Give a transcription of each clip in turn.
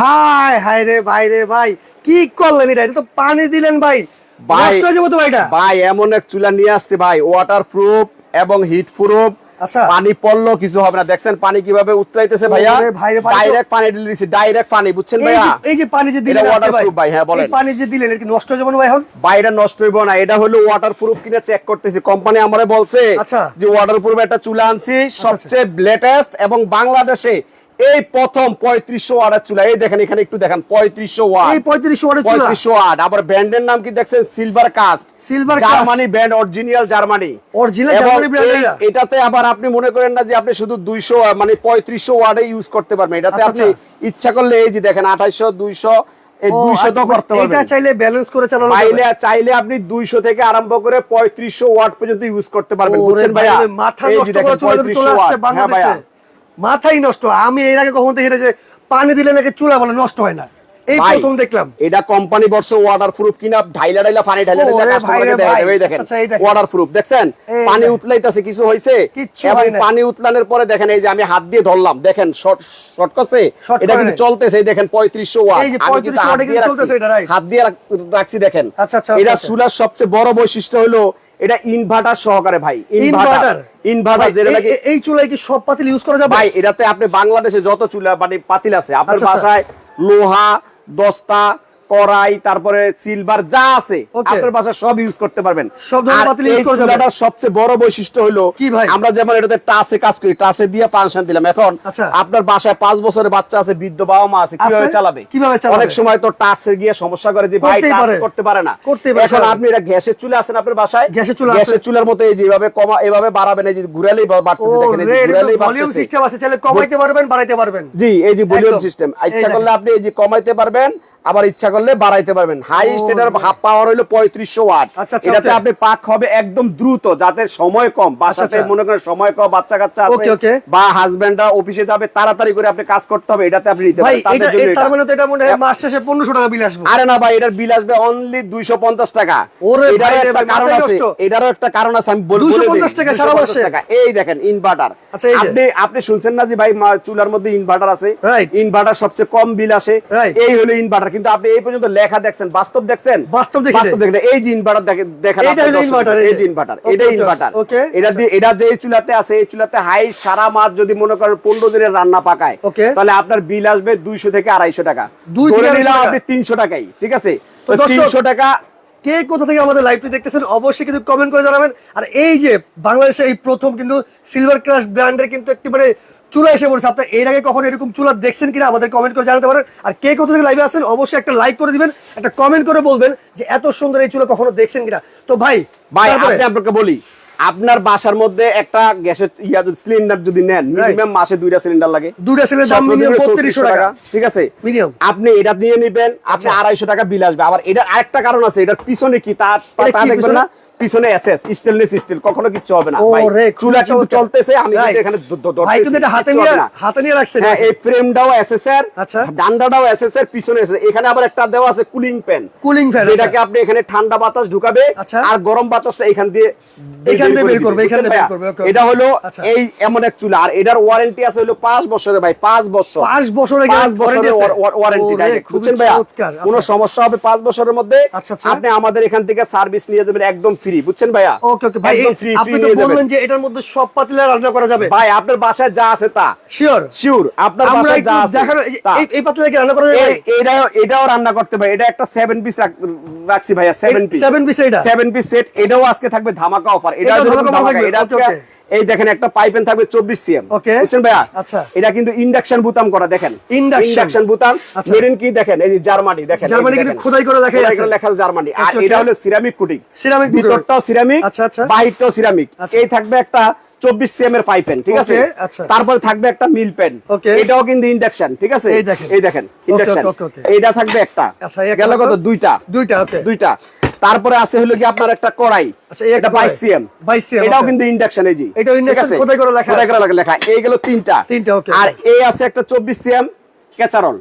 হায় হায় রে ভাই রে ভাই। কি করলেন এটা? এটা তো পানি দিলেন ভাই। ভাই নষ্ট যাব তো ভাইটা। ভাই এমন এক চুলা নিয়ে আসছে ভাই। ওয়াটার প্রুফ এবং হিট প্রুফ আচ্ছা। পানি পড়ল কিছু হবে না। দেখছেন পানি কীভাবে উতরাইতেছে ভাইয়া? ডাইরেক্ট পানি ঢেলে দিছি ডাইরেক্ট পানি বুঝছেন ভাইয়া? এই যে পানি যে দিলেন আপনি ভাই, হ্যাঁ, বলেন। পানি যে দিলেন এটা নষ্ট হয়ে যাবে ভাই এখন? বাইরে নষ্ট হইব না। এটা হলো ওয়াটার প্রুফ কিনা চেক করতেছি। কোম্পানি আমারে বলছে আচ্ছা। যে ওয়াটার প্রুফ একটা চুলা আনছি সবচেয়ে লেটেস্ট এবং বাংলাদেশে এই প্রথম পঁয়ত্রিশশো ওয়াটের চুলা। এই দেখেন এখানে একটু দেখেন পঁয়ত্রিশশো ওয়াট। এই পঁয়ত্রিশ ওয়াটের চুলা? পঁয়ত্রিশশো ওয়াট। আবার ব্র্যান্ডের নাম কি দেখছেন? Silver cast cast। Germany brand original Germany? এটাতে আবার আপনি মনে করেন না যে আপনি শুধু দুইশো মানে পঁয়ত্রিশশো ওয়ার্ডে ইউজ করতে পারবেন। এটাতে আচ্ছা, আপনি ইচ্ছা করলে এই যে দেখেন আঠাইশো দুইশো এই দুইশো তো আচ্ছা, এটা চাইলে ব্যালেন্স করে চালানো চাইলে চাইলে আপনি দুইশো থেকে আরম্ভ করে পঁয়ত্রিশশো ওয়াট পর্যন্ত ইউজ করতে পারবেন। বুঝছেন ভাইয়া? মাথা নষ্ট করে চলে যাবে, 3500 চলে আসছে হ্যাঁ বাংলাদেশে। ভাইয়া মাথাই নষ্ট। আমি এর আগে কখন দেখি যে পানি দিলে নাকি চুলা বলে নষ্ট হয় না। এই প্রথম দেখলাম। এটা কোম্পানি বর্ষ ওয়াটার প্রুফ কিনা ঢাইলা ঢাইলা পানি ঢাইলা ঢাইলা কাস্টমারকে দেখেন আচ্ছা, এই দেখেন। ওয়াটার প্রুফ দেখছেন পানি উতলাইতাছে কিছু হইছে? এবং পানি উতলানোর পরে দেখেন এই যে আমি হাত দিয়ে ধরলাম দেখেন শর্ট শর্ট করছে? এটা কিন্তু চলতেছে এই দেখেন 3500 ওয়াট এই যে 3500 হাত দিয়ে কিন্তু চলতেছে রাখছি। এটা, হাত দিয়ে রাখছি দেখেন। আচ্ছা, আচ্ছা, এটা আচ্ছা। চুলার সবচেয়ে বড় বৈশিষ্ট্য হলো এটা ইনভার্টার সহকারে ভাই ইনভার্টার ইনভার্টার যেটা এই- নাকি এই- এই চুলায় কি সব পাতিল ইউজ করা যাবে ভাই এটাতে আপনি বাংলাদেশে যত চুলা মানে পাতিল আছে আপনার আচ্ছা, আচ্ছা। বাসায় লোহা দস্তা কড়াই তারপরে সিলভার যা আছে আপনার বাসায় সব ইউজ করতে পারবেন। চুলাটার সবচেয়ে বড় বৈশিষ্ট্য হলো আমরা যেমন এটাতে টাসে কাজ করি টাসে দিয়ে পানশন দিলাম। এখন আচ্ছা। আপনার বাসায় পাঁচ বছরের বাচ্চা আছে বৃদ্ধ বাবা মা আছে কীভাবে চালাবে? কীভাবে অনেক সময় তো টাচে গিয়ে সমস্যা করে যে ভাই টাচ। করতে পারে না। এখন আপনি এটা গ্যাসের চুলা আছেন আপনার বাসায়? গ্যাসের চুলা। গ্যাসের চুলার মতো এই যে এভাবে কমা এভাবে বাড়াবেন এই যে ঘুরালেই বাড়তেছে দেখেন এই যে রে ঘুরালেই ভলিউম সিস্টেম আছে চাইলে কমাইতে পারবেন বাড়াইতে পারবেন। জি এই যে ভলিউম সিস্টেম ইচ্ছা করলে আপনি এই যে কমাইতে পারবেন আবার ইচ্ছা করলে বাড়াইতে পারবেন। হাইস্ট ও। এটার হাফ পাওয়ার হলো পঁয়ত্রিশশো ওয়াট আচ্ছা, আচ্ছা, এটাতে আপনি পাক হবে একদম দ্রুত যাতে সময় কম। আচ্ছা। মনে করেন সময় কম বাচ্চা কাচ্চা আছে. বা হাজবেন্ডরা অফিসে যাবে তাড়াতাড়ি করে আপনি কাজ করতে হবে এটাতে আপনি নিতে পারেন। তাদের এটা জন্য তার মানে তো এটা মনে হয় মাস শেষে পনেরোশো টাকা বিল আসবে। আরে না ভাই এটার বিল আসবে অনলি দুইশো পঞ্চাশ টাকা। ওরে এটারও ভাই রে একটা ভাই, কারণ আছে। এটারও একটা কারণ আছে আমি বল- বলে 250 টাকা সারা 250 মাসে? টাকা। এই দেখেন ইনভার্টার। আপনি আপনি শুনছেন না যে ভাই চুলার মধ্যে ইনভার্টার আছে. ইনভার্টার সবচেয়ে কম বিল আসে. এই হলো ইনভার্টার কিন্তু আপনি এই পর্যন্ত লেখা দেখছেন বাস্তব দেখছেন? বাস্তব দেখি দেখেন এই যে ইনভার্টার দেখেন এই এই যে। ইনভার্টার Okay, এটা ইনভার্টার okay, এটা। দিয়ে এটা যে চুলাতে আছে এই চুলাতে হাই সারা মাস যদি মনে করেন পনেরো দিনের রান্না পাকায়. তাহলে আপনার বিল আসবে দুইশো থেকে আড়াইশো টাকা। দুই ধরে নিলাম আপনি তিনশো টাকাই ঠিক আছে? তিনশো টাকা কে কোথা থেকে আমাদের লাইভটি দেখতেছেন অবশ্যই কিন্তু কমেন্ট করে জানাবেন। আর এই যে বাংলাদেশে এই প্রথম কিন্তু সিলভার ক্রাশ ব্র্যান্ডের কিন্তু একটি মানে চুলা এসে পড়েছে। আপনার এর আগে কখনো এরকম চুলা দেখছেন কিনা আমাদের কমেন্ট করে জানাতে পারেন। আর কে কোথা থেকে লাইভে আছেন অবশ্যই একটা লাইক করে দিবেন একটা কমেন্ট করে বলবেন যে এত সুন্দর এই চুলা কখনো দেখছেন কিনা। তো ভাই ভাই আপনাকে বলি আপনার বাসার মধ্যে একটা গ্যাসের ইয়া যদি সিলিন্ডার যদি নেন মিনিমাম মাসে দুইটা সিলিন্ডার লাগে। দুইটা সিলিন্ডার দাম মিনিমাম থেকে বত্রিশশো 3400 টাকা। ঠিক আছে? Minimum। আপনি এটা দিয়ে নিবেন আপনি আচ্ছা। আড়াইশো টাকা বিল আসবে। আবার এটা আরেকটা কারণ আছে এটার পিছনে কি তা তা- এটা তা কি দেখবেন না? পিছনে এসএস স্টেনলেস স্টিল কখনো কিচ্ছু হবে না। ভাই চুলা কিন্তু চলতেছে আমি এখানে ভাই কিন্তু এটা হাতে নিয়ে হাতে নিয়ে রাখছেন হ্যাঁ এই ফ্রেমটাও এসএসআর আচ্ছা। ডান্ডাটাও এসএসআর পিছনে এসএস এখানে আবার একটা দেওয়া আছে কুলিং ফ্যান কুলিং ফ্যান যেটাকে আপনি এখানে ঠান্ডা বাতাস ঢুকাবে আচ্ছা। আর গরম বাতাসটা এখান দিয়ে এখান দিয়ে বের করবে, এখান দিয়ে বের করবে। এটা হলো আচ্ছা। এই এমন এক চুলা আর এটার ওয়ারেন্টি আছে হলো পাঁচ বছরের ভাই পাঁচ বছর। পাঁচ বছরের পাঁচ warranty বছরের ওয়ারেন্টি খুবই বুঝছেন চমৎকার, কোনো আচ্ছা। সমস্যা হবে পাঁচ বছরের মধ্যে। আপনি আমাদের এখান থেকে সার্ভিস নিয়ে যাবেন একদম ফ্রি বুঝছেন ভাইয়া? ওকে ওকে ভাই একদম ফ্রি আপনি তো বললেন যে এটার মধ্যে সব পাতিলা রান্না করা যাবে। ভাই আপনার বাসায় যা আছে তা। শিওর শিওর আপনার বাসায় যা আছে দেখেন এই-। এই- পাতিলা কি রান্না করা যাবে? এটা এটাও রান্না করতে পারে এটা একটা 7 পিস রাখছি ভাইয়া 7 পিস 7 পিস এটা। 7 পিস সেট এটাও আজকে থাকবে ধামাকা অফার এটা এটাও ধামাকা থাকবে, এটা। এই দেখেন একটা পাইপেন থাকবে চব্বিশ সিএম. বুঝছেন ভাইয়া আচ্ছা। এটা কিন্তু ইন্ডাকশন বুতাম করা দেখেন ইন্ডাকশন বুতাম আচ্ছা। মেরিন কি দেখেন এই যে জার্মানি দেখেন জার্মানি কিন্তু খোদাই করে খোদাই আছে। লেখা আছে জার্মানি আর। এটা হলো সিরামিক কুটিং coating। ভিতরটাও সিরামিক আচ্ছা, আচ্ছা। বাহিরটাও সিরামিক আচ্ছা। এই থাকবে একটা চব্বিশ সিএম এর পাইপেন ঠিক আছে আচ্ছা। তারপরে থাকবে একটা মিল পেন। এটাও কিন্তু ইন্ডাকশন ঠিক আছে এই দেখেন। এই দেখেন ইন্ডাকশন okay. থাকবে একটা গেল কত? দুইটা দুইটা দুইটা তারপরে আছে হলো কি আপনার একটা কড়াই। আচ্ছা, এই একটা এটা 22 সিএম 22 cm, এটাও কিন্তু ইন্ডাকশন এই জি এটাও ঠিক induction, করে লেখা খোদাই করে লেখা? এই গেল তিনটা। তিনটা, okay, আর এই আছে একটা 24 সিএম ক্যাচারল।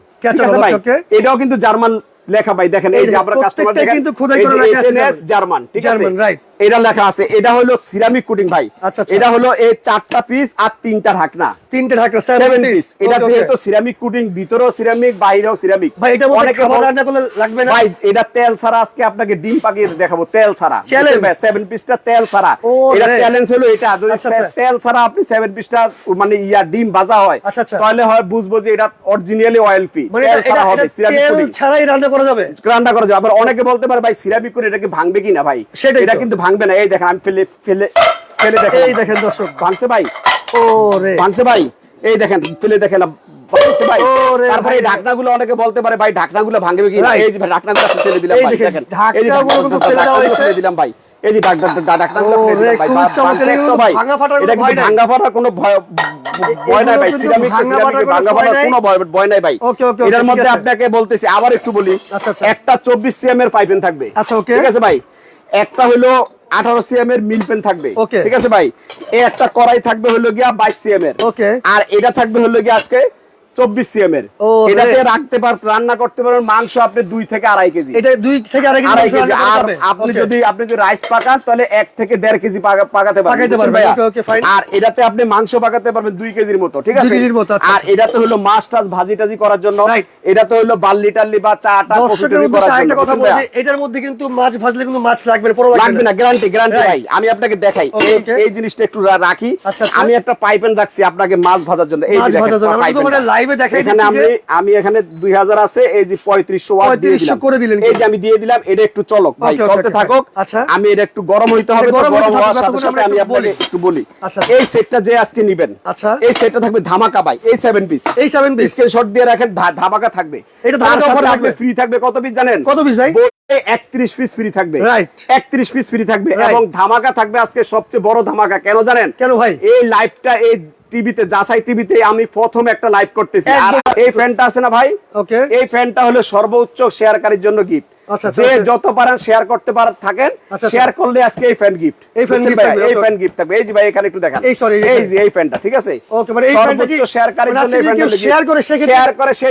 এটাও কিন্তু জার্মান লেখা ভাই। দেখেন এই যে আপনার কাস্টমার দেখেন কিন্তু খোদাই করে লেখা আছে জার্মান। ঠিক আছে? জার্মান। এটা লেখা আছে এটা হলো সিরামিক কুটিং ভাই। আচ্ছা, আচ্ছা। এটা হলো এই চারটা পিস আর তিনটা ঢাকনা। তিনটে ঢাকা সেভেন পিস এটা যেহেতু সিরামিক কুটিং ভিতরেও সিরামিক বাইরেও সিরামিক ভাই এটার মধ্যে খাবার রান্না করলে লাগবে না? ভাই এটা তেল ছাড়া আজকে আপনাকে ডিম পাকিয়ে দেখাবো তেল ছাড়া। Challenge? সেভেন পিসটা তেল ছাড়া। এটা চ্যালেঞ্জ হলো এটা। যদি আচ্ছা। তেল ছাড়া আপনি সেভেন পিসটা মানে ইয়া ডিম ভাজা হয়। তাহলে হয় বুঝব যে এটা অরিজিনালি অয়েল ফ্রি মানে তেল এটা- ছাড়া হবে সিরামিক কুটিং ছাড়াই রান্না করা যাবে? রান্না করা যাবে। আবার অনেকে বলতে পারে ভাই সিরামিক করে এটা কি ভাঙবে কিনা ভাই? সেটাই এটা কিন্তু ভাঙবে না। এই দেখেন আমি ফেলে ফেলে ফেলে দেখেন। এই দেখেন দর্শক। ভাঙছে ভাই। ও রে ভাঙছে ভাই। এই দেখেন ফেলে দেখেন। ভাই। ওরে তারপরে এই ভাই। ঢাকনাগুলো অনেকে বলতে পারে ভাই ঢাকনাগুলো ভাঙবে কি? এই যে ঢাকনাগুলো ফেলে দিলাম ভাই দেখেন, ঢাকনাগুলো কিন্তু ফেলে দেওয়া ঢাকনাগুলো হয়েছে। ফেলে দিলাম ভাই। এই যে ঢাকনাগুলো ফেলে দিলাম ভাই। ভাই ভাঙা ফাটার এটা কোনো ভয় কিন্তু নাই। ভাঙা ফাটার কোনো ভয় ভয় নাই ভাই। সিরামিক ভাঙা ফাটার কোনো ভয় নাই। ভাই। এটার মধ্যে আপনাকে বলতেছি আবার একটু বলি। আচ্ছা, আচ্ছা। একটা চব্বিশ সিএম এর পাইপেন থাকবে। আচ্ছা, okay. ঠিক আছে ভাই? একটা হলো আঠারো সিএম এর মিল পেন থাকবে. ঠিক আছে ভাই? এই একটা কড়াই থাকবে হলো গিয়া বাইশ সিএম এর। ওকে আর এটা থাকবে হলো গিয়া আজকে চব্বিশ সিএম এর। এটাতে রাখতে পার রান্না করতে পারবেন মাংস আপনি দুই থেকে আড়াই কেজি। এটা দুই থেকে আড়াই কেজি আর আপনি যদি আপনি যদি রাইস পাকান তাহলে এক থেকে দেড় কেজি পাকাতে পারবেন. আর এটাতে আপনি মাংস পাকাতে পারবেন দুই কেজির মতো ঠিক আছে? আচ্ছা, আর আচ্ছা। এটাতে হলো মাছ টাছ ভাজি টাজি করার জন্য। এটাতে হলো বাল্লি টাল্লি বা চা টা কথা এটার মধ্যে কিন্তু মাছ ভাজলে কিন্তু মাছ লাগবে লাগবে না গ্যারান্টি গ্যারান্টি ভাই আমি আপনাকে দেখাই। এই জিনিসটা একটু রাখি। আচ্ছা। আমি একটা পাইপেন রাখছি আপনাকে মাছ ভাজার জন্য। এই যে মাছ ভাজার জন্য। আমরা এ দেখাই এখানে আমি এখানে 2000 আছে এই যে 3500 ওয়াট দিয়ে 3500 দিলাম করে দিলেন এই যে আমি দিয়ে দিলাম এটা একটু চলক ভাই চলতে থাকুক আচ্ছা। আমি এটা একটু গরম হইতে হবে গরম হওয়ার সাথে সাথে আমি আপনাকে একটু বলি আচ্ছা। এই সেটটা যে আজকে নেবেন আচ্ছা। এই সেটটা থাকবে ধামাকা ভাই এই 7 পিস এই 7 piece? স্ক্রিনশট দিয়ে রাখেন ধামাকা থাকবে এটা ধামাকা সাথে থাকবে? ফ্রি থাকবে কত পিস জানেন কত piece ভাই? বইয়ে 31 পিস ফ্রি থাকবে Right. 31 পিস ফ্রি থাকবে এবং ধামাকা থাকবে আজকে সবচেয়ে বড় ধামাকা কেন জানেন কেন ভাই? এই লাইভটা এই টিভিতে যাচাই টিভিতে আমি প্রথম একটা লাইভ করতেছি। আর এই ফ্যানটা আছে না ভাই? ওকে এই ফ্যানটা হলো সর্বোচ্চ শেয়ারকারীর জন্য গিফট যে যত পারেন শেয়ার করতে পারেন থাকেন আচ্ছা, আচ্ছা। শেয়ার করলে আজকে এই ফ্যান গিফট এই gift থাকবে, এই ফ্যান গিফট থাকবে। এই যে ভাই এখানে একটু দেখান। এই, sorry, এই যে- এই ফ্যানটা ঠিক আছে? Okay, মানে এই ফ্যানটা কি- সর্বোচ্চ শেয়ারকারীর মানে জন্য এই ফ্যানটা share করে সেক্ষেত্রে- শেয়ার করে সে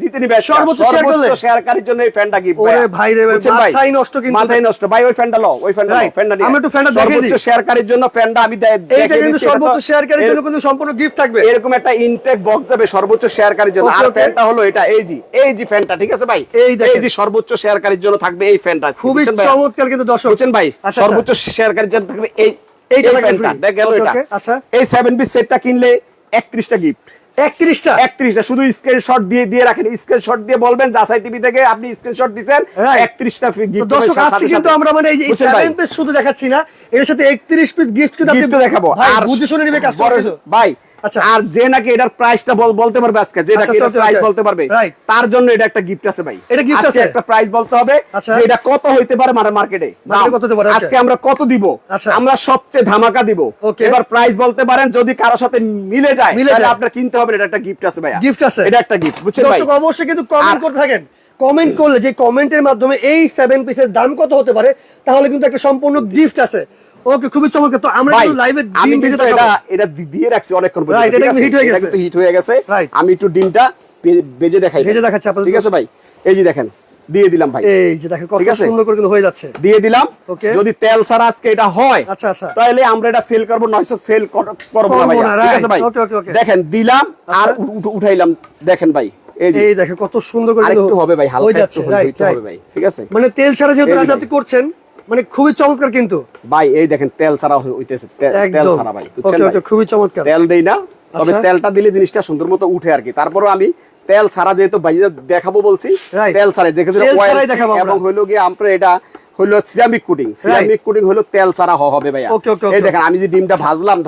জিতে নিবে। সর্বোচ্চ share করলে? শেয়ারকারীর জন্য এই ফ্যানটা গিফট ওরে ভাই রে মাথাই নষ্ট কিন্তু। নষ্ট। ভাই ওই ফ্যানটা লও ওই ফ্যানটা লও ফ্যানটা নিয়ে। আমি একটু ফ্যানটা দেখিয়ে সর্বোচ্চ দিই। শেয়ারকারীর জন্য ফ্যানটা আমি কিন্তু সর্বোচ্চ শেয়ারকারীর জন্য কিন্তু সম্পূর্ণ গিফট থাকবে। এরকম একটা ইনটেক বক্স যাবে সর্বোচ্চ শেয়ারকারীর জন্য। আর. ফ্যানটা হলো এটা এই জি এই জি ফ্যানটা ঠিক আছে ভাই। এই যে সর্বোচ্চ শেয়ারকারীর জন্য থাকবে এই ফ্যানটা খুবই চমৎকার কিন্তু দর্শক। বুঝছেন ভাই? আচ্ছা, আচ্ছা। সর্বোচ্চ শেয়ারকারীর জন্য থাকবে এই এই ফ্যানটা। দেখ গেল এটা। আচ্ছা। এই 7 পিস সেটটা কিনলে 31টা গিফট 31টা 31টা শুধু স্ক্রিনশট দিয়ে দিয়ে রাখেন। স্ক্রিনশট দিয়ে বলবেন জাসাই টিভি থেকে আপনি স্ক্রিনশট দিছেন Right. 31টা তো গিফট দর্শক আজকে কিন্তু আমরা মানে এই 7 পিস শুধু দেখাচ্ছি না এর সাথে 31 পিস গিফট কিন্তু আপনি দেখাবো। ভাই আর বুঝে শুনে নিবে কাস্টমার ভাই আচ্ছা। আর যে নাকি এটার প্রাইসটা বলতে পারবে আজকে যে আচ্ছা, নাকি এটার আচ্ছা, প্রাইস বলতে পারবে তার জন্য এটা একটা গিফট আছে ভাই এটা আজকে আছে? একটা প্রাইস বলতে হবে। এটা কত হইতে পারে মানে মার্কেটে কত হতে পারে? আজকে আমরা কত দিব। আমরা সবচেয়ে ধামাকা দিব এবার প্রাইস বলতে পারেন যদি কারও সাথে মিলে যায় মিলে তাহলে। আপনার কিনতে হবে এটা একটা গিফট আছে ভাই Gift আছে? এটা একটা গিফট বুঝছেন ভাই দর্শক অবশ্যই কিন্তু কমেন্ট করতে থাকেন কমেন্ট করলে যে কমেন্টের মাধ্যমে এই 7 পিসের দাম কত হতে পারে তাহলে কিন্তু একটা সম্পূর্ণ গিফট আছে ওকে খুবই চমৎকার তো আমরা কিন্তু লাইভে ডিম ভেজে এটা এটা দিয়ে রাখছি অনেকক্ষণ পর্যন্ত, এটা কিন্তু আছে? হয়ে গেছে। কিন্তু হিট হয়ে গেছে. আমি একটু ডিমটা ভেজে দেখাই ভেজে দেখাচ্ছি। ঠিক আছে ভাই এই যে দেখেন দিয়ে দিলাম ভাই এই যে দেখেন কত সুন্দর করে কিন্তু হয়ে যাচ্ছে দিয়ে দিলাম. যদি তেল ছাড়া আজকে এটা হয় আচ্ছা, আচ্ছা। তাহলে আমরা এটা সেল করব নয়শো সেল করব না ভাই ঠিক আছে ভাই Okay, okay, okay. দেখেন দিলাম আর আচ্ছা। উঠ- উঠাইলাম দেখেন ভাই এই দেখেন কত সুন্দর করে আর হবে ভাই হালকা যাচ্ছে একটু হবে ভাই ঠিক আছে মানে তেল ছাড়া যেহেতু এই যে রান্না ভাই। আপনি করছেন মানে খুবই চমৎকার কিন্তু। ভাই এই দেখেন তেল ছাড়া হইতেছে তেল ছাড়া ভাই বুঝছেন ভাই? খুবই চমৎকার। তেল দেই না তবে আচ্ছা। তেলটা দিলে জিনিসটা সুন্দর মতো উঠে আর কি। তারপরে আমি তেল ছাড়া যেহেতু বাইরে দেখাবো বলছি তেল ছাড়া দেখেছি এবং হইল গিয়ে আমরা এটা হইল সিরামিক কুটিং সিরামিক কুটিং হলো তেল ছাড়া হবে ভাইয়া। Okay, এই দেখেন আমি যে ডিমটা ভাজলাম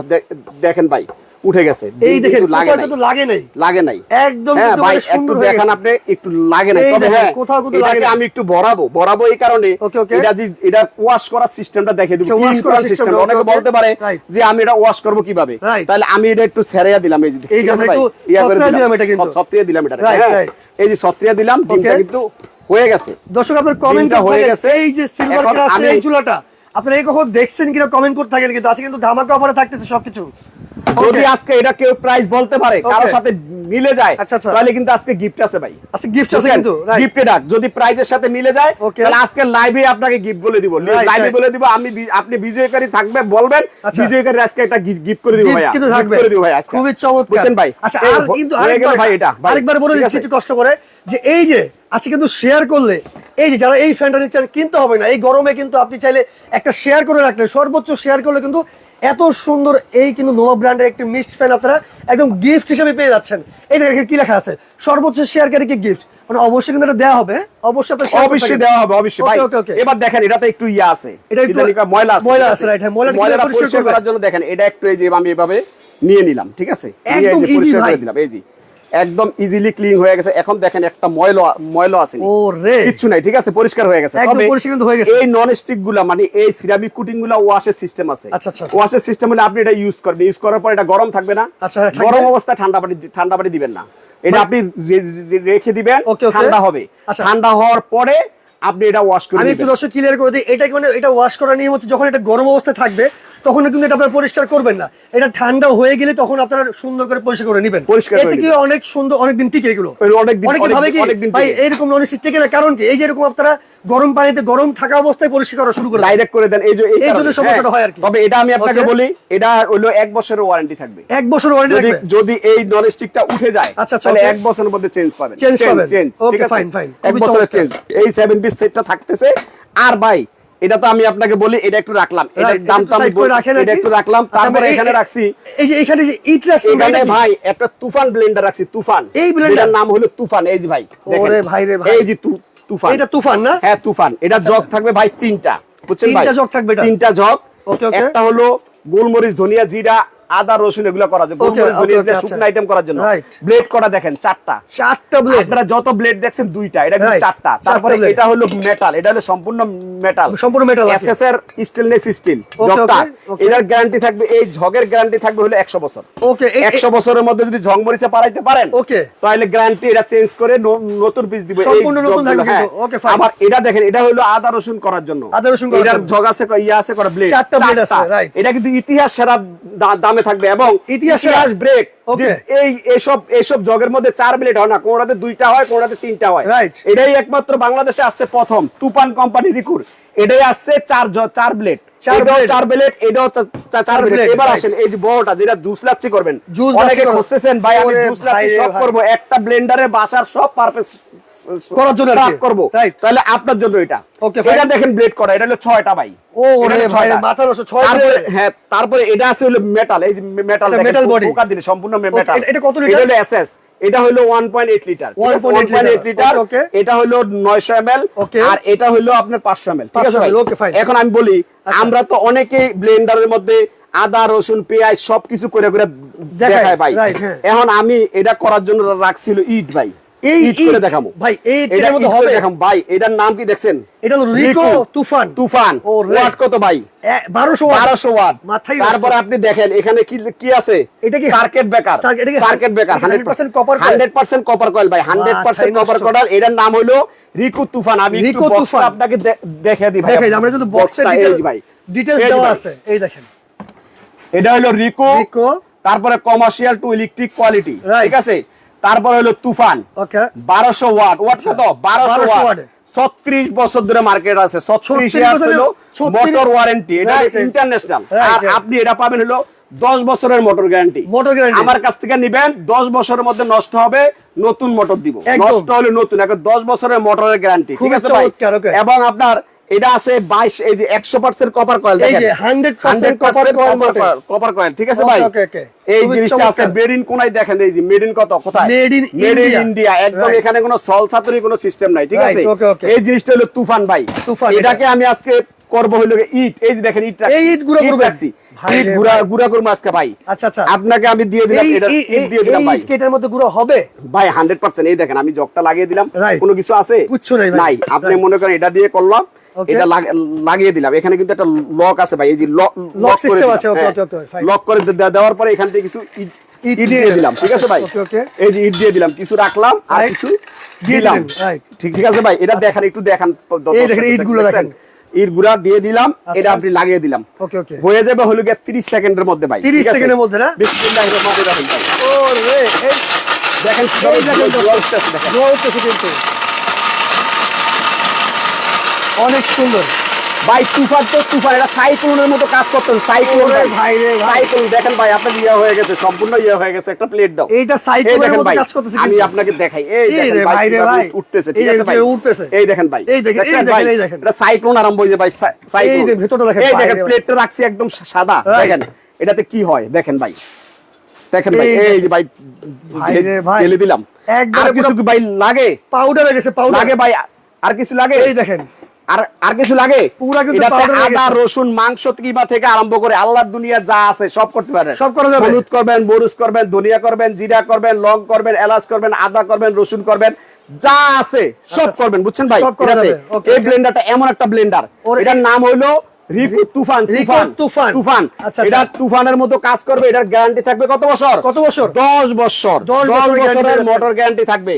দেখেন ভাই উঠে গেছে। এই দেখেন লাগে কোথাও। কিন্তু লাগে নাই। লাগে নাই। একদম হ্যাঁ ভাই মানে একটু দেখান। আপনি একটু লাগে নাই। তবে হ্যাঁ কোথাও কিন্তু লাগে আমি একটু বড়াবো। বড়াবো এই কারণে. এটা যে এটা ওয়াশ করার সিস্টেমটা দেখে দেবো। ওয়াশ করার সিস্টেম অনেকে বলতে পারে যে আমি এটা ওয়াশ করব কীভাবে? তাহলে আমি এটা একটু ছেড়ে দিলাম এই যে এই যে ভাই? একটু ইয়া করে ছত্রিয়া দিলাম। এটা কিন্তু। ছত্রিয়া দিলাম এটা হ্যাঁ। এই যে ছত্রিয়া দিলাম ডিমটা. কিন্তু হয়ে গেছে দর্শক আপনার কমেন্ট হয়ে গেছে। এই যে সিলভার গ্লাস এই চুলাটা আপনারা এই কখন দেখছেন কিনা কমেন্ট করতে থাকেন কিন্তু আজকে কিন্তু ধামাকা অফারে থাকতেছে সবকিছু যদি আজকে এটা কেউ প্রাইস বলতে পারে কারোর সাথে মিলে যায় আচ্ছা, আচ্ছা। তাহলে কিন্তু আজকে গিফট আছে ভাই। আচ্ছা গিফট আছে কিন্তু গিফটে ডাক। যদি প্রাইজের সাথে মিলে যায় তাহলে আজকে লাইভে আপনাকে গিফট বলে দিব। লাইভে বলে দিব আমি আপনি বিজয়কারী থাকবে বলবেন। বিজয়কারী আজকে একটা গিফট করে দিব ভাইয়া। কিন্তু থাকবে। করে দিব ভাই আজকে। খুবই চমৎকার। বুঝছেন ভাই? আচ্ছা আর কিন্তু আরেকবার ভাই এটা। আরেকবার বলে দিচ্ছি একটু কষ্ট করে যে এই যে আজকে কিন্তু শেয়ার করলে এই যে যারা এই ফ্যানটা নিচ্ছেন কিনতে হবে না। এই গরমে কিন্তু আপনি চাইলে একটা শেয়ার করে রাখলে সর্বোচ্চ শেয়ার করলে কিন্তু এত সুন্দর এই কিন্তু নোভা ব্র্যান্ডের একটি মিক্সড ফ্যান আপনারা একদম গিফট হিসেবে পেয়ে যাচ্ছেন। এই দেখে কি লেখা আছে? সর্বোচ্চ শেয়ারকারীকে গিফট মানে অবশ্যই কিন্তু এটা দেওয়া হবে। অবশ্যই আপনার অবশ্যই দেওয়া হবে অবশ্যই। ভাই। এবার দেখেন এটাতে একটু ইয়া আছে। এটা একটু ময়লা আছে ময়লা আছে, রাইট হ্যাঁ, ময়লাটা পরিষ্কার করার জন্য দেখেন এটা একটু এই যে আমি এভাবে নিয়ে নিলাম ঠিক আছে? একদম ইজি ভাই। দিলাম এই একদম ইজিলি ক্লিন হয়ে গেছে। এখন দেখেন একটা ময়লা ময়লা আছে। ও রে। কিচ্ছু নাই ঠিক আছে? পরিষ্কার হয়ে গেছে। একদম পরিষ্কার হয়ে গেছে। এই নন স্টিকগুলা মানে এই সিরামিক কুটিংগুলা ওয়াশের সিস্টেম আছে। আচ্ছা, আচ্ছা, আচ্ছা। ওয়াশের সিস্টেম হলে আপনি এটা ইউজ করবেন। ইউজ করার পর এটা গরম থাকবে না। আচ্ছা, হ্যাঁ, গরম অবস্থায় ঠান্ডা পানি ঠান্ডা পানি দিবেন না। এটা আপনি রে- রে- রেখে দিবেন। ঠান্ডা হবে। আচ্ছা। ঠান্ডা হওয়ার পরে আপনি এটা ওয়াশ করে আমি একটু দর্শক ক্লিয়ার করে দিই। এটা কি মানে এটা ওয়াশ করার নিয়ম হচ্ছে যখন এটা গরম অবস্থায় থাকবে তখন কিন্তু এটা আপনারা পরিষ্কার করবেন না। এটা ঠান্ডা হয়ে গেলে তখন আপনারা সুন্দর করে পরিষ্কার করে নেবেন। এতে কি অনেক সুন্দর অনেক দিন টিকে এগুলো। অনেকে ভাবে কি ভাই। এরকম নন টিকে না কারণ কি? এই যে এরকম আপনারা গরম পানিতে গরম থাকা অবস্থায় পরিষ্কার করা শুরু করে। ডাইরেক্ট করে দেন। এই যে এই জন্য সমস্যাটা হ্যাঁ। হয় আর কি। তবে এটা আমি আপনাকে বলি এটা হলো এক বছরের ওয়ারেন্টি থাকবে। এক বছর ওয়ারেন্টি থাকবে? যদি এই নন স্টিকটা উঠে যায় আচ্ছা, আচ্ছা, তাহলে এক বছরের মধ্যে চেঞ্জ পাবেন। চেঞ্জ পাবেন। ঠিক আছে? fine, fine. এক বছরের চেঞ্জ এই সেভেন পিস সেটটা থাকতেছে। আর ভাই এটা তো আমি আপনাকে বলি এটা একটু রাখলাম। এটার Right, দাম তো আমি এটা একটু রাখলাম আচ্ছা, তারপরে এখানে রাখছি। এই যে এখানে যে ইট রাখছি এখানে ভাই একটা তুফান ব্লেন্ডার রাখছি তুফান। এই ব্লেন্ডার নাম হলো তুফান এই যে ভাই ওরে ভাই রে ভাই। এই যে তুফান। এটা তুফান না? হ্যাঁ তুফান। এটা জগ থাকবে ভাই তিনটা বুঝছেন ভাই? তিনটা জগ থাকবে এটা? তিনটা জগ. একটা হলো গোলমরিচ ধনিয়া জিরা আদা রসুন এগুলো করা যায় আচ্ছা। শুকনো আইটেম করার জন্য। ব্লেড করা দেখেন? চারটা। চারটা ব্লেড আপনারা যত ব্লেড দেখছেন দুইটা। এটা কিন্তু চারটা। তারপরে এটা হলো মেটাল এটা হলো সম্পূর্ণ মেটাল সম্পূর্ণ metal আছে। এসএস এর স্টেনলেস স্টিল জগটা okay. এটার গ্যারান্টি থাকবে এই ঝগের গ্যারান্টি থাকবে হলো 100 বছর। ওকে একশো বছরের মধ্যে যদি ঝং মরিচে পারাইতে পারেন ওকে তাহলে গ্যারান্টি এটা চেঞ্জ করে নতুন পিস দিবে। সম্পূর্ণ নতুন থাকবে। Okay, fine. আবার এটা দেখেন এটা হলো আদা রসুন করার জন্য। আদা রসুন করার জন্য। জগ আছে ইয়া আছে করা ব্লেড চারটা blade আছে, right. এটা কিন্তু ইতিহাস সেরা দামে থাকবে এবং ইতিহাস আজ ব্রেক এই এসব এসব জগের মধ্যে চার ব্লেড হয় না কোনটাতে দুইটা হয় কোনটাতে তিনটা হয়। Right. এটাই একমাত্র বাংলাদেশে আসছে প্রথম তুফান কোম্পানি রিকুর। এটাই আসছে চার চার ব্লেড। চার এটাও blade। চার ব্লেড এটাও চা- চা- চার চার ব্লেড। এবার আসেন এই যে বড়টা যেটা জুস লাচ্ছি করবেন। অনেকে খুঁজতেছেন ভাই আমি জুস লাচ্ছি সব করব একটা ব্লেন্ডারে বাসার সব পারপাস করার জন্য। করব। তাহলে আপনার জন্য এটা। এটা দেখেন ব্লেড করা এটা হলো ছয়টা ভাই। ও ওরে ভাই হ্যাঁ তারপরে এটা আছে হলো মেটাল এই যে মেটাল দিলে সম্পূর্ণ মেটাল এটা- কত লিটার? এটা এসএস এটা হলো 1.8 লিটার 1.8 1.8 লিটার okay. এটা হলো 900 ml আর এটা হলো আপনার 500 ml ঠিক আছে ভাই ওকে ফাইন এখন আমি বলি আচ্ছা। আমরা তো অনেকেই ব্লেন্ডারের মধ্যে আদা রসুন পেঁয়াজ সবকিছু করে করে দেখায়, ভাই হ্যাঁ। এখন আমি এটা করার জন্য রাখছিল ইট ভাই এই করে দেখাবো। ভাই, এই এটার মধ্যে হবে? দেখাবো। ভাই এটার নাম কি দেখছেন? এটা হলো রিকো তুফান। তুফান। ওয়াট কত ভাই? বারোশো বারোশো ওয়াট। মাথায় তারপরে আপনি দেখেন এখানে কি কি আছে? এটা কি- সার্কিট ব্রেকার Circuit- এটা কি circuit breaker 100% copper coil? Hundred copper coil ভাই। হান্ড্রেড পার্সেন্ট মাথায় কপার কয়েল এটার নাম হলো রিকু তুফান। আমি রিকো তুফান। আপনাকে দে- দেখে দিই ভাই। আমরা কিন্তু বক্সের ভাই। ডিটেলস দেওয়া আছে। এই দেখেন। এটা হলো রিকো। রিকো। তারপরে কমার্শিয়াল টু ইলেকট্রিক কোয়ালিটি ঠিক আছে? তারপরে হলো তুফান। ওকে। বারোশো ওয়াট। ওয়াট কত? বারোশো 1200 ওয়াট। ছত্রিশ বছর ধরে মার্কেট আছে। ছত্রিশ 36 ইয়ার্স হলো মোটর ওয়ারেন্টি এটা. ইন্টারন্যাশনাল আর আপনি এটা পাবেন হলো দশ বছরের মোটর গ্যারান্টি মোটর গ্যারান্টি আমার কাছ থেকে নিবেন দশ বছরের মধ্যে নষ্ট হবে নতুন মোটর দিব। নষ্ট হলে নতুন এখন দশ বছরের মোটরের গ্যারান্টি ঠিক আছে ভাই? এবং আপনার এটা আছে বাইশ এই যে একশো পার্সেন্ট কপার কয়েল এই যে 100% copper coil বটে। কপার কয়েল ঠিক আছে ভাই। এই জিনিসটা আছে। মেড ইন কোনায় দেখেন এই যে মেড ইন কত? কোথায়? মেড ইন ইন্ডিয়া একদম এখানে কোনো সল ছাতুরি কোনো সিস্টেম নাই ঠিক আছে। এই জিনিসটা হলো তুফান ভাই। তুফান এটাকে আমি আজকে করব হলো ইট। এই যে দেখেন ইট এই ইট গুঁড়ো করবেন? রাখছি। ইট গুড়া। গুড়া করব আজকে ভাই। আচ্ছা আচ্ছা। আপনাকে আমি দিয়ে দিলাম এটা ইট দিয়ে দিলাম ভাই। ইট কেটার মধ্যে গুঁড়ো হবে? ভাই হান্ড্রেড পার্সেন্ট এই দেখেন আমি জগটা লাগিয়ে দিলাম। কোনো কিছু আছে? কিচ্ছু নাই ভাই। আপনি মনে করেন এটা দিয়ে করলাম. এটা লাগিয়ে দিলাম। এখানে কিন্তু একটা লক আছে ভাই এই যে লক system আছে, okay, okay, লক করে দেওয়ার পরে এখান থেকে কিছু ইট ইট ইট দিয়ে দিলাম ঠিক আছে আচ্ছা, ভাই? okay. এই যে ইট দিয়ে দিলাম কিছু রাখলাম আর কিছু দিলাম। ঠিক ঠিক আছে ভাই এটা দেখান একটু দেখান এই দেখেন ইটগুলো দেখেন। ইট গুড়া দিয়ে দিলাম আচ্ছা। এটা আপনি লাগিয়ে দিলাম। ওকে ওকে হয়ে যাবে হলো গিয়ে 30 সেকেন্ডের মধ্যে ভাই 30 সেকেন্ডের মধ্যে না? ভাই। ওরে এই দেখেন দেখেন দেখেন। ধোঁয়া উঠতেছে কিন্তু। অনেক সুন্দর। ভাই তুফান তো তুফান এটা সাইক্লোনের মতো কাজ করতেন সাইক্লোন ভাই। রে। সাইক্লোন দেখেন ভাই আপনার ইয়ে হয়ে গেছে সম্পূর্ণ ইয়ে হয়ে গেছে একটা প্লেট দাও। এইটা দেখেন মতো কাজ করতেছে আমি আপনাকে দেখাই। এই দেখেন ভাই রে ভাই। উঠতেছে ঠিক আছে ভাই? উঠতেছে। এই দেখেন ভাই এই দেখেন, এই দেখেন, এই দেখেন। এটা সাইক্লোন আরম্ভ যায় ভাই সাইক্লোন এই যে ভেতরটা দেখেন, এই দেখেন প্লেটটা রাখছি একদম সাদা দেখেন এটাতে কি হয় দেখেন ভাই। দেখেন ভাই এই যে ভাই ভাই রে ভাই। ঢেলে দিলাম। একবারে কিছু কি ভাই লাগে? পাউডার গেছে পাউডার লাগে ভাই আর কিছু লাগে? এই দেখেন আর আর কিছু লাগে? পুরা কিন্তু আদা রসুন মাংস কিবা থেকে আরম্ভ করে আল্লাহর দুনিয়া যা আছে সব করতে পারেন। সব করা যাবে। হলুদ করবেন মরুচ করবেন ধনিয়া করবেন জিরা করবেন লং করবেন এলাচ করবেন আদা করবেন রসুন করবেন যা আছে সব আচ্ছা, করবেন বুঝছেন ভাই? এই ব্লেন্ডারটা এমন একটা ব্লেন্ডার এটার নাম হইল রিকু তুফান তুফান তুফান। তুফান। আচ্ছা, এটা আচ্ছা। তুফানের মতো কাজ করবে এটার গ্যারান্টি থাকবে কত বছর? কত বছর? দশ বছর। দশ দশ বছরের। মোটর গ্যারান্টি থাকবে.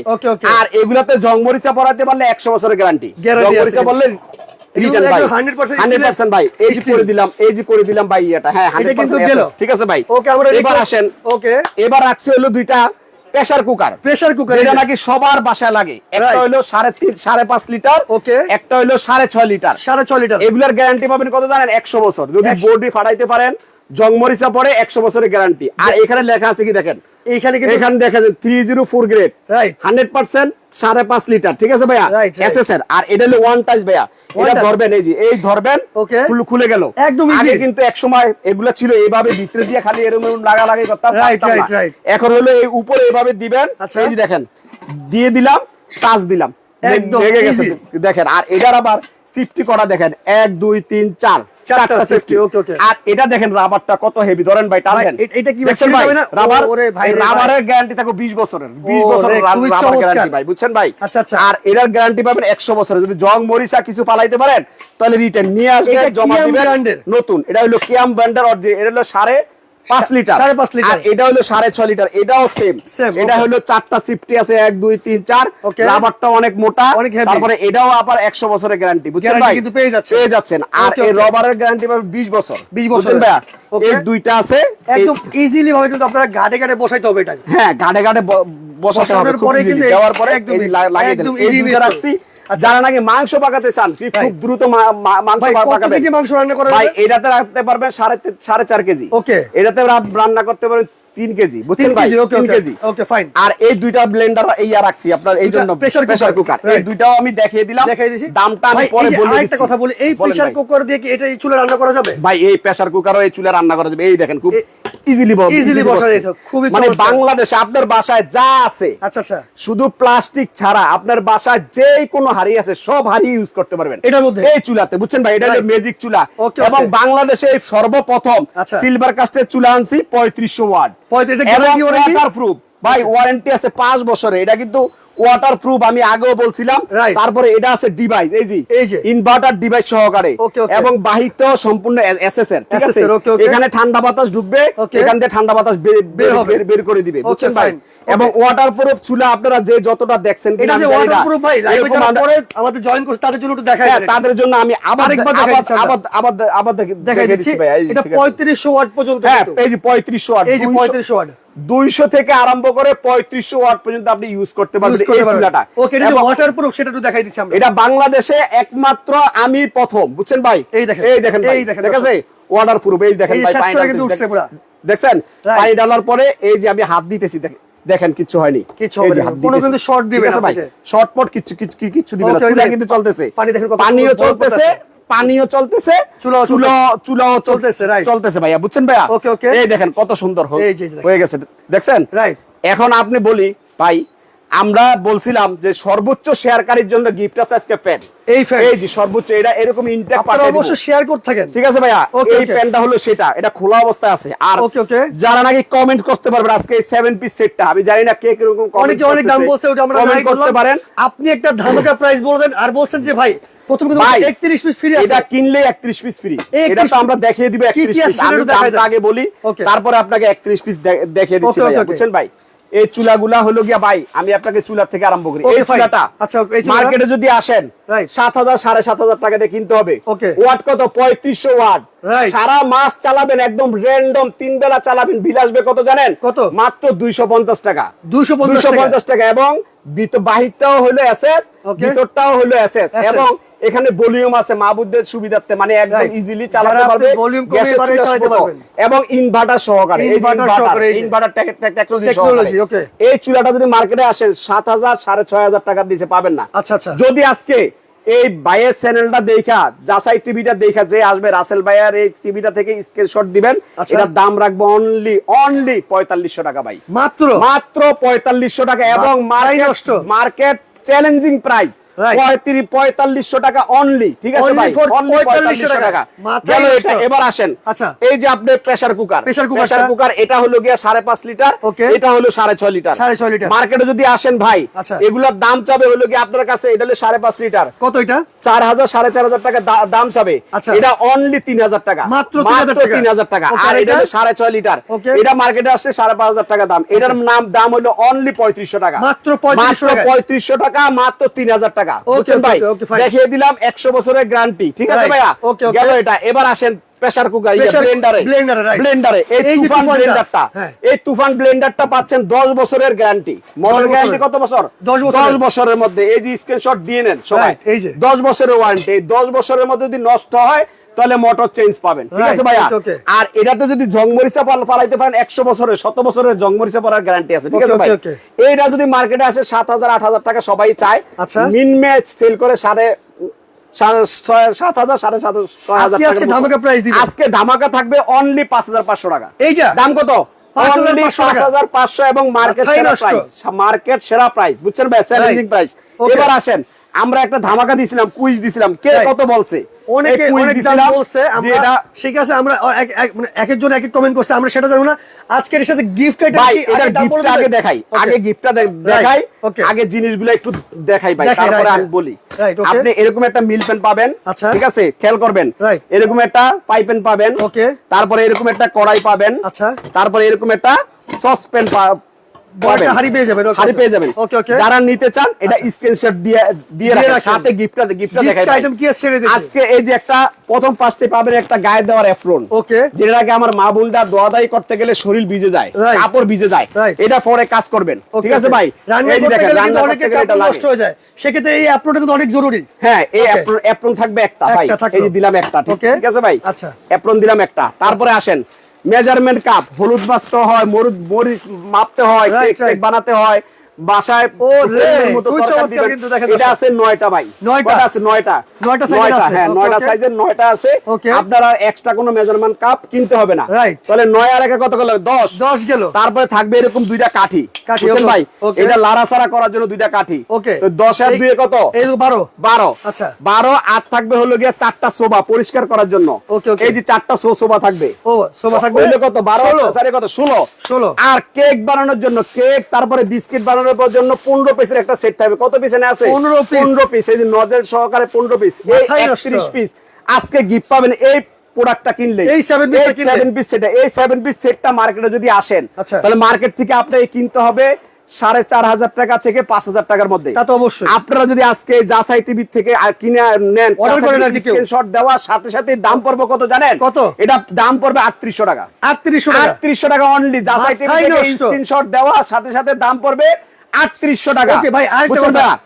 আর এগুলাতে জংমরিচা পড়াতে পারলে একশো বছরের গ্যারান্টি জংমরিচা। বললে 100% এটা হ্যাঁ এবার আসেন। ওকে এবার রাখছে হলো দুইটা প্রেসার কুকার প্রেসার কুকার এটা নাকি সবার বাসায় লাগে। একটা হইল হলো সাড়ে তিন সাড়ে পাঁচ লিটার ওকে একটা হলো সাড়ে ছয় লিটার। সাড়ে ছয় লিটার। এগুলার গ্যারান্টি পাবেন কত জানেন? একশো বছর। যদি। বডি ফাটাইতে পারেন জংমরিচা পরে একশো বছরের গ্যারান্টি আর এখানে লেখা আছে কি দেখেন? এইখানে কিন্তু এখানে দেখা যায় three zero four grade Right. Hundred percent সাড়ে পাঁচ লিটার ঠিক আছে ভাইয়া. এসএসআর আর এটা হলো ওয়ান টাচ ভাইয়া এটা ধরবেন এই যে এই ধরবেন Okay. খুলে- খুলে গেল একদম easy। আগে কিন্তু এক সময় এগুলা ছিল এইভাবে ভিতরে দিয়ে খালি এরকম এরকম লাগা লাগি করতাম না। right, right। এখন হলো এই উপরে এইভাবে দিবেন আচ্ছা। এই যে দেখেন দিয়ে দিলাম টাচ দিলাম একদম দেখেন আর এটার আবার সিফটি করা দেখেন এক দুই তিন চার চারটা সেফটি okay, okay। আর এটা দেখেন রাবারটা কত হেভি ধরেন ভাই টান ভাই, দেন এ- এটা কি দেখছেন ভাই রাবার ওরে ভাই রাবারের গ্যারান্টি থাকবে 20 বছরের। 20 বছরের রাবার গ্যারান্টি ভাই বুঝছেন ভাই? আচ্ছা, আচ্ছা। আর এটার গ্যারান্টি পাবেন 100 বছরের। যদি জং মরিচা কিছু ফালাইতে পারেন তাহলে রিটার্ন নিয়ে আসবেন জমা দিবেন নতুন। এটা হলো কিয়াম ব্র্যান্ডের অরিজিনাল এটা হলো সাড়ে পাঁচ লিটার। সাড়ে পাঁচ লিটার। এটা হলো সাড়ে ছয় লিটার এটাও সেম এটা হলো চারটা সিফটি আছে এক দুই তিন চার। রাবারটা অনেক মোটা। তারপরে এটাও আবার একশো বছরের গ্যারান্টি বুঝছেন ভাই? কিন্তু পেয়ে যাচ্ছেন। পেয়ে যাচ্ছেন। আর এই রবারের গ্যারান্টি বিশ বছর। 20 বুঝছেন বছরের। ভাইয়া? এই দুইটা আছে। একদম ইজিলি ভাবে কিন্তু আপনারা গাড়ে গাড়ে বসাইতে হবে এটা হ্যাঁ গাড়ে ব- বসাতে হবে পরে দেওয়ার একদম লাগিয়ে একদম এই দুইটা রাখছি। যারা নাকি মাংস পাকাতে চান খুব দ্রুত মাংস ভাই, পা- কত পাকাবেন কেজি মাংস রান্না করেন ভাই এটাতে রাখতে পারবেন সাড়ে সাড়ে চার কেজি। ওকে। এটাতে রান্না করতে পারবেন কেজি বুঝছেন ভাই? KG, okay, fine। আর এই দুইটা ব্লেন্ডার এই আর রাখছি আপনার এই জন্য প্রেসার কুকার এই দুইটাও আমি দেখিয়ে দিলাম। দেখাই দিছি। দামটা আমি পরে বলে দিচ্ছি। কথা বলি এই প্রেসার কুকার দিয়ে কি এটা এই চুলে রান্না করা যাবে? ভাই এই প্রেসার কুকারও এই চুলে রান্না করা যাবে। এই দেখেন খুব ইজিলি বসা যেত, খুবই মানে বাংলাদেশে আপনার বাসায় যা আছে আচ্ছা আচ্ছা। শুধু প্লাস্টিক ছাড়া আপনার বাসায় যে কোনো হাড়ি আছে সব হাড়ি ইউজ করতে পারবেন। এটার মধ্যে? এই চুলাতে বুঝছেন ভাই? এটা হলো ম্যাজিক চুলা। এবং বাংলাদেশে সর্বপ্রথম আচ্ছা। সিলভার কাস্টের চুলা আনছি পঁয়ত্রিশশো ওয়াট। পঁয়ত্রিশ, guarantee প্রুফ ভাই ওয়ারেন্টি আছে পাঁচ বছরে এটা কিন্তু ওয়াটার প্রুফ আমি আগেও বলছিলাম তারপরে এটা আছে ডিভাইস এই যে এই যে। ইনভার্টার ডিভাইস সহকারে. এবং সম্পূর্ণ এসএসএর ঠিক আছে. এখানে ঠান্ডা বাতাস ঢুকবে এখান থেকে ঠান্ডা বাতাস বের- হবে। করে দিবে বুঝছেন ভাই এবং ওয়াটার প্রুফ চুলা আপনারা যে যতটা দেখছেন এটা যে জানি না। ওয়াটারপ্রুফ ভাই লাইভে যারা পরে আমাদের জয়েন করছে তাদের জন্য একটু দেখাই হ্যাঁ, দেন। তাদের জন্য আমি আবার দেখাই আবার আবার আবার দেখাই দিচ্ছি ভাই, এটা ঠিক আছে। পঁয়ত্রিশশো ওয়াট পর্যন্ত হ্যাঁ এই যে পঁয়ত্রিশশো ওয়াট এই যে পঁয়ত্রিশশো ওয়াট দুইশো থেকে আরম্ভ করে পঁয়ত্রিশশো ওয়াট পর্যন্ত আপনি ইউজ করতে পারবেন করতে পারবেন ওকে এটা যে ওয়াটারপ্রুফ সেটা একটু দেখাই দিচ্ছি আমরা। এটা বাংলাদেশে একমাত্র আমি প্রথম বুঝছেন ভাই? এই দেখেন, এই দেখেন এই দেখেন, ঠিক আছে? ওয়াটার এই দেখেন ভাই পানি করে কিন্তু ঢালতেছি, উঠছে পুরা। দেখছেন? পানি ডালার পরে এই যে আমি হাত দিতেছি দেখেন দেখেন কিচ্ছু হয়নি। কোনো কিন্তু short দিবে না ভাই? শর্ট পট কিচ্ছু কিচ্ছু দিবে না। Okay, okay, চুলা কিন্তু চলতেছে। পানি দেখেন পানিও চলতেছে পানিও চলতেছে চুলাও চুলা চুলাও চলতেছে. চলতেছে ভাইয়া বুঝছেন ভাইয়া? Okay, okay. এই দেখেন কত সুন্দর হয়ে- গেছে। দেখছেন. এখন আপনি বলি ভাই আমরা বলছিলাম যে সর্বোচ্চ শেয়ারকারীর জন্য গিফট আছে আজকে প্যান এই। এই যে সর্বোচ্চ এটা এরকম ইনটেক আপনারা অবশ্যই শেয়ার করতে থাকেন। ঠিক আছে ভাইয়া? এই প্যানটা হলো সেটা এটা খোলা অবস্থায় আছে। আর Okay, okay. যারা নাকি কমেন্ট করতে পারবেন আজকে এই সেভেন পিস সেটটা আমি জানি না কে কীরকম অনেকে অনেক দাম বলছে ওটা আমরা কমেন্ট করতে পারেন। আপনি একটা ধামাকা প্রাইস বলে দেন আর বলছেন যে ভাই প্রথম কিন্তু ভাই, 31 পিস ফ্রি আছে। এটা কিনলে 31 পিস ফ্রি এটা তো আমরা দেখিয়ে দিব 31 পিস। আগে বলি. তারপরে আপনাকে 31 পিস দেখিয়ে দিচ্ছি okay. বুঝছেন ভাই? এই চুলাগুলা হলো গিয়া ভাই আমি আপনাকে চুলা থেকে আরম্ভ করি। এই চুলাটা আচ্ছা, মার্কেটে যদি আসেন সাত হাজার সাড়ে সাত হাজার টাকা দিয়ে কিনতে হবে। ওয়াট কত? পঁয়ত্রিশশো ওয়াট। সারা মাস চালাবেন একদম র্যান্ডম তিন বেলা চালাবেন। বিল আসবে কত জানেন? কত? মাত্র দুইশো পঞ্চাশ টাকা। 250 দুইশো পঞ্চাশ টাকা। এবং বাহিরটাও হলো এসএস ভিতরটাও হলো এসএস। এবং এখানে ভলিউম আছে মাহবুবদের সুবিধার্থে মানে একদম ইজিলি চালাতে পারবে volume কমিয়ে চুলা চালাতে পারবেন। এবং ইনভার্টার সহকারে inverter, সহকারে, technology Technology, সহকারে। okay. এই চুলাটা যদি মার্কেটে আসেন সাড়ে ছয় হাজার টাকা দিতে পাবেন না আচ্ছা, আচ্ছা। যদি আজকে এই বাইয়ের চ্যানেলটা দেখা যাচাই টিভিটা দেখা যে আসবে রাসেল ভাইয়ার এই টিভিটা থেকে স্ক্রিনশট দিবেন আচ্ছা। এটার দাম রাখব অনলি অনলি পঁয়তাল্লিশশো টাকা ভাই মাত্র মাত্র পঁয়তাল্লিশশো টাকা এবং। মার্কেট চ্যালেঞ্জিং প্রাইস পঁয়তাল্লিশশো টাকা অনলি ঠিক আছে Only ভাই? for অনলি 4500 পঁয়তাল্লিশশো টাকা। টাকা গেল এটা। এবার আসেন। আচ্ছা। এই যে আপনি প্রেসার কুকার প্রেসার কুকার এটা হলো গিয়া সাড়ে পাঁচ লিটার। এটা হলো সাড়ে ছয় লিটার। সাড়ে ছয় লিটার। মার্কেটে যদি আসেন ভাই আচ্ছা। এগুলোর দাম চাবে হলো গিয়ে আপনার কাছে এটা হলো সাড়ে পাঁচ লিটার। কত এটা? চার হাজার সাড়ে চার হাজার টাকা দাম চাবে। আচ্ছা। এটা অনলি তিন হাজার টাকা। মাত্র 3,000 টাকা। তিন হাজার টাকা। আর এটা? হলো সাড়ে ছয় লিটার। এটা মার্কেটে আসছে সাড়ে পাঁচ হাজার টাকা দাম। এটার নাম দাম হলো অনলি পঁয়ত্রিশশো টাকা। মাত্র পঁয়ত্রিশশো টাকা মাত্র তিন হাজার টাকা। Okay, বুঝছেন ভাই. দেখিয়ে দিলাম একশো বছরের গ্যারান্টি ঠিক আছে ভাইয়া. গেল এটা। এবার আসেন প্রেসার কুকার ব্লেন্ডারে blender এ, right. ব্লেন্ডারে এই এই তুফান ব্লেন্ডারটা হ্যাঁ। এই তুফান ব্লেন্ডারটা পাচ্ছেন দশ বছরের গ্যারান্টি মোটর গ্যারান্টি কত বছর? 10 দশ বছরের মধ্যে। এই যে স্ক্রিনশট দিয়ে নেন সবাই। বছরের ওয়ারেন্টি এই দশ বছরের মধ্যে যদি নষ্ট হয় তাহলে মোটর চেঞ্জ পাবেন। ঠিক আছে ভাইয়া. আর এটাতে যদি জংমরিচা পালাইতে পারেন একশো বছরের শত বছরের জংমরিচা পড়ার গ্যারান্টি আছে। ঠিক আছে ভাই. এইটা যদি মার্কেটে আসে সাত হাজার আট হাজার টাকা সবাই চায়। আচ্ছা। মিন ম্যাচ সেল করে সাড়ে আজকে ধামাকা থাকবে অনলি পাঁচ হাজার পাঁচশো টাকা? দাম কত? 5,500 টাকা। হাজার পাঁচশো এবং মার্কেট সেরা প্রাইস মার্কেট সেরা প্রাইস বুঝছেন ভাই? চ্যালেঞ্জিং প্রাইস এবার আসেন। আমরা একটা ধামাকা দিছিলাম কুইজ দিছিলাম। কে কত বলছে? অনেকে অনেক দাম বলছে আমরা ঠিক আছে আমরা এক- এক- মানে এক একজন এক এক কমেন্ট করছে আমরা সেটা জানব না। আজকের সাথে গিফট ভাই এটার গিফটটা আগে দেখাই। আগে গিফটটা দেখাই। আগে জিনিসগুলো একটু দেখাই ভাই তারপরে আমি বলি। আপনি এরকম একটা মিল পেন পাবেন আচ্ছা। ঠিক আছে? খেয়াল করবেন। এরকম একটা পাইপেন পাবেন Okay. তারপরে এরকম একটা কড়াই পাবেন আচ্ছা। তারপরে এরকম একটা সসপ্যান বড় একটা পেয়ে যাবেন, হাড়ি পেয়ে যাবেন। Okay, okay. যারা নিতে চান এটা। স্ক্রিনশট দিয়ে দিয়ে দিয়ে রাখেন। রাখেন। সাথে গিফটটা গিফটটা দেখাই ভাই। কি আছে ছেড়ে দিতে। আজকে এই যে একটা প্রথম পাঁচটি পাবেন একটা গায়ে দেওয়ার এপ্রন Okay. যেটাকে আমার মা দোয়াদাই করতে গেলে শরীর ভিজে যায় কাপড় ভিজে যায়। এটা পরে কাজ করবেন ঠিক আছে ভাই? রান্না করতে গেলে কিন্তু করতে অনেকের গেলে এটা কাপড় নষ্ট হয়ে যায়। সেক্ষেত্রে এই অ্যাপ্রোটা কিন্তু অনেক জরুরি। হ্যাঁ এই অ্যাপ্রন থাকবে একটা ভাই। এই যে দিলাম একটা ঠিক ঠিক আছে ভাই? আচ্ছা। অ্যাপ্রন দিলাম একটা। তারপরে আসেন। মেজারমেন্ট কাপ হলুদ বাঁচতে হয় মরুদ মরিচ মাপতে হয় কেক বানাতে হয় বাসায় ও রে, হোটেলের মতো খুবই তরকারি চমৎকার দিবেন। কিন্তু দেখেন এটা আছে নয়টা ভাই নয়টা? আছে? নয়টা। নয়টা size এর নয়টা, আছে। হ্যাঁ নয়টা সাইজের নয়টা আছে। Okay. আপনারা এক্সট্রা কোনো মেজারমেন্ট কাপ কিনতে হবে না। তাহলে নয় আর একে কত গেল? দশ। দশ গেল। তারপরে থাকবে এরকম দুইটা কাঠি। বুঝছেন ভাই. এটা লাড়াছাড়া করার জন্য দুইটা কাঠি। Okay. তো দশ আর দুয়ে কত? বারো। বারো। আচ্ছা। বারো আর থাকবে হলো গিয়ে চারটা সোবা পরিষ্কার করার জন্য. এই যে চারটা সো সোবা থাকবে। ও সোফা থাকবে? কত? বারো। কত? ষোলো। ষোলো। আর কেক বানানোর জন্য কেক তারপরে বিস্কিট বানানোর জন্য পনেরো পিসের একটা সেট থাকবে। কত পিস এনে আছে? 15 পনেরো পিস এই যে নজেল সহকারে পনেরো পিস। একত্রিশ পিস আজকে গিফট পাবেন এই প্রোডাক্টটা কিনলে। এই seven piece সেভেন পিস সেটা এই সেভেন পিস সেটটা মার্কেটে যদি আসেন আচ্ছা। তাহলে মার্কেট থেকে আপনাকে কিনতে হবে সাড়ে চার হাজার টাকা থেকে পাঁচ হাজার টাকার মধ্যে। অবশ্যই। আপনারা যদি আজকে জাসাই টিভি থেকে কিনে নেন। স্ক্রিনশট দেওয়ার সাথে সাথে দাম পড়বে কত জানেন? কত? এটা দাম পড়বে আটত্রিশশো টাকা। আটত্রিশশো টাকা। আটত্রিশশো টাকা অনলি জাসাই টিভি মাথায় থেকে স্ক্রিনশট দেওয়ার সাথে সাথে দাম পড়বে আটত্রিশশো টাকা। ভাই আরেকটা?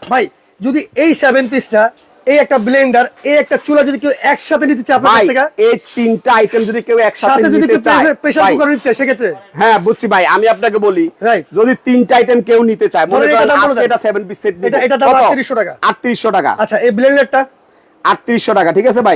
ভাই যদি এই সেভেন পিসটা এই একটা ব্লেন্ডার এই একটা চুলা যদি কেউ একসাথে নিতে চায় আপনার থেকে? এই তিনটা আইটেম যদি কেউ একসাথে যদি নিতে চায় প্রেসার কুকার নিতে চায় সেক্ষেত্রে? হ্যাঁ বুঝছি ভাই আমি আপনাকে বলি. যদি তিনটা আইটেম কেউ নিতে চায় মনে করেন এটা সেভেন পিস সেট এটা- এটা দাম 3800 টাকা। আটত্রিশশো টাকা। আচ্ছা এই ব্লেন্ডারটা আটত্রিশশো টাকা ঠিক আছে ভাই?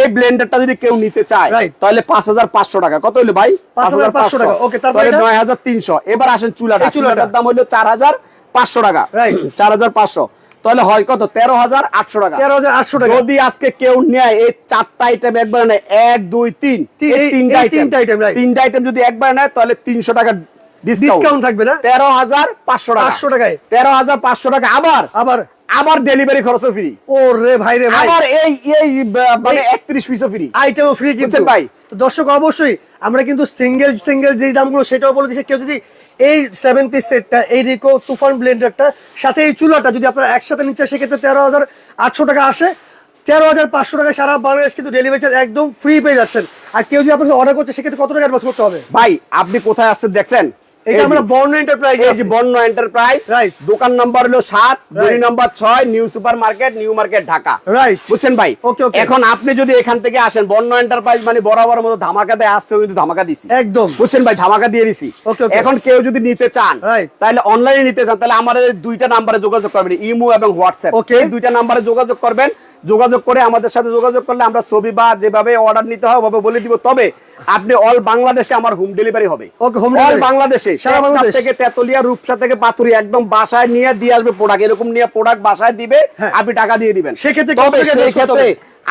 এই ব্লেন্ডারটা যদি কেউ নিতে চায় তাহলে পাঁচ হাজার পাঁচশো টাকা। কত হলো ভাই? 5,500 টাকা। Okay, তারপরে তাহলে নয় হাজার তিনশো। এবার আসেন চুলাটা। চুলাটার দাম হলো চার হাজার পাঁচশো টাকা। চার হাজার পাঁচশো। তাহলে হয় কত? তেরো হাজার আটশো টাকা। তেরো হাজার আটশো টাকা। যদি আজকে কেউ নেয় এই চারটা আইটেম একবার নেয় এক দুই তিন। তিনটা আইটেম তিনটা তিনটা আইটেম যদি একবার নেয় তাহলে তিনশো টাকা ডিসকাউন্ট থাকবে না? তেরো হাজার পাঁচশো টাকা। পাঁচশো টাকায়। তেরো হাজার পাঁচশো টাকা আবার। আবার। আবার ডেলিভারি খরচও ফ্রি ও রে ভাই রে ভাই। আবার এই এই মানে এই- একত্রিশ পিসও ফ্রি আইটেমও ফ্রি কিন্তু। ভাই? তো দর্শক অবশ্যই আমরা কিন্তু সিঙ্গেল সিঙ্গেল যে দামগুলো সেটাও বলে দিচ্ছি। কেউ যদি এই সেভেন পিস সেটটা এই রিকো তুফান ব্লেন্ডারটা সাথে এই চুলাটা যদি আপনারা একসাথে নিচ্ছে সেক্ষেত্রে তেরো হাজার আটশো টাকা আসে। তেরো হাজার পাঁচশো টাকা সারা বাংলাদেশ কিন্তু ডেলিভারি চার্জ একদম ফ্রি পেয়ে যাচ্ছেন। আর কেউ যদি আপনার অর্ডার করছে সেক্ষেত্রে কত টাকা অ্যাডভান্স করতে হবে? ভাই আপনি কোথায় আসছেন দেখছেন? এটা আমরা বর্ণ এন্টারপ্রাইজ এই যে বন্য এন্টারপ্রাইজ Right. দোকান নম্বর হলো সাত দুই Right. নম্বর new super new market Dhaka right বুঝছেন ভাই okay. এখন আপনি যদি এখান থেকে আসেন বন্য এন্টারপ্রাইজ মানে বরাবর মতো ধামাকা দেয় আসছে কিন্তু ধামাকা দিছি একদম বুঝছেন ভাই ধামাকা দিয়ে দিছি Okay, okay. এখন কেউ যদি নিতে চান. তাহলে অনলাইনে নিতে চান তাহলে আমাদের দুইটা নাম্বারে যোগাযোগ করবেন ইমো এবং হোয়াটসঅ্যাপ. এই দুইটা নাম্বারে যোগাযোগ করবেন যোগাযোগ করে আমাদের সাথে যোগাযোগ করলে আমরা ছবি বা যেভাবে অর্ডার নিতে হয় ওভাবে বলে দিব। তবে আপনি অল বাংলাদেশে আমার হোম ডেলিভারি হবে। অল বাংলাদেশে সারা থেকে তেতুলিয়া রূপসা থেকে পাথুরি একদম বাসায় নিয়ে দিয়ে আসবে প্রোডাক্ট এরকম নিয়ে প্রোডাক্ট বাসায় দিবে হ্যাঁ। আপনি টাকা দিয়ে দিবেন। সেক্ষেত্রে?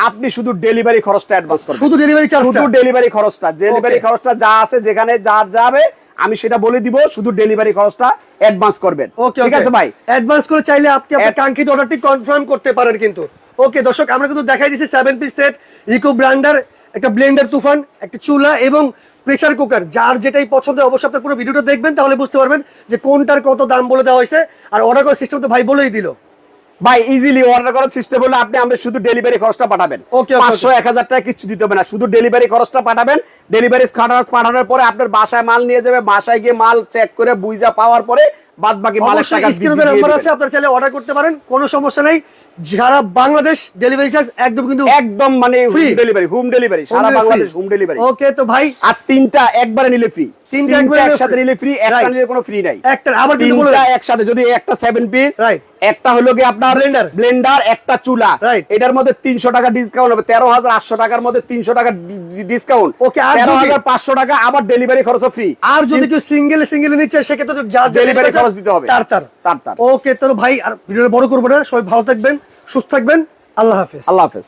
আপনি শুধু ডেলিভারি খরচটা অ্যাডভান্স করবেন। শুধু ডেলিভারি চার্জটা শুধু ডেলিভারি খরচটা। ডেলিভারি খরচটা যা আছে যেখানে যা যাবে আমি সেটা বলে দিব শুধু ডেলিভারি খরচটা অ্যাডভান্স করবেন। ঠিক আছে ভাই? অ্যাডভান্স করে চাইলে আপনি আপনার কাঙ্ক্ষিত অর্ডারটি কনফার্ম করতে পারেন কিন্তু। ওকে দর্শক আমরা কিন্তু দেখাই দিচ্ছি সেভেন পিস সেট রিকো ব্র্যান্ডার একটা ব্লেন্ডার তুফান একটা চুলা এবং প্রেসার কুকার যার যেটাই পছন্দ অবশ্যই আপনার পুরো ভিডিওটা দেখবেন তাহলে বুঝতে পারবেন যে কোনটার কত দাম বলে দেওয়া হয়েছে। আর অর্ডার করার সিস্টেম তো ভাই বলেই দিল। ভাই ইজিলি অর্ডার করার সিস্টেম হলে আপনি আমরা শুধু ডেলিভারি খরচটা পাঠাবেন। Okay, পাঁচশো এক হাজার টাকা কিছু দিতে হবে না শুধু ডেলিভারি খরচটা পাঠাবেন। ডেলিভারি খরচ পাঠানোর পরে আপনার বাসায় মাল নিয়ে যাবে বাসায় গিয়ে মাল চেক করে বুঝা পাওয়ার পরে বাদ বাকি মালের টাকা দিবেন। আছে আপনারা চাইলে অর্ডার করতে পারেন কোনো সমস্যা নেই। যারা বাংলাদেশ ডেলিভারি চার্জ একদম কিন্তু একদম মানে হোম ডেলিভারি হোম ডেলিভারি সারা বাংলাদেশ হোম ডেলিভারি ওকে তো ভাই আর তিনটা একবারে নিলে ফ্রি তিনটা তিনটা একবারে নিলে একসাথে নিলে ফ্রি একটা নিলে কোনো ফ্রি নাই। একটা আবার কিন্তু বলে একসাথে যদি একটা সেভেন পিস Right. একটা হলো কি আপনার Blender. ব্লেন্ডার একটা চুলা। এটার মধ্যে তিনশো টাকা ডিসকাউন্ট হবে। তেরো হাজার আটশো টাকার মধ্যে তিনশো টাকা ডিসকাউন্ট Okay, আর যদি- হাজার পাঁচশো টাকা আবার ডেলিভারি খরচ ফ্রি আর যদি কেউ সিঙ্গেল সিঙ্গেল নিচ্ছে যা খরচ দিতে হবে। তার তার। তার তার। ওকে তো ভাই আর বড় করব না সবাই ভালো থাকবেন সুস্থ থাকবেন। আল্লাহ হাফেজ। আল্লাহ হাফেজ।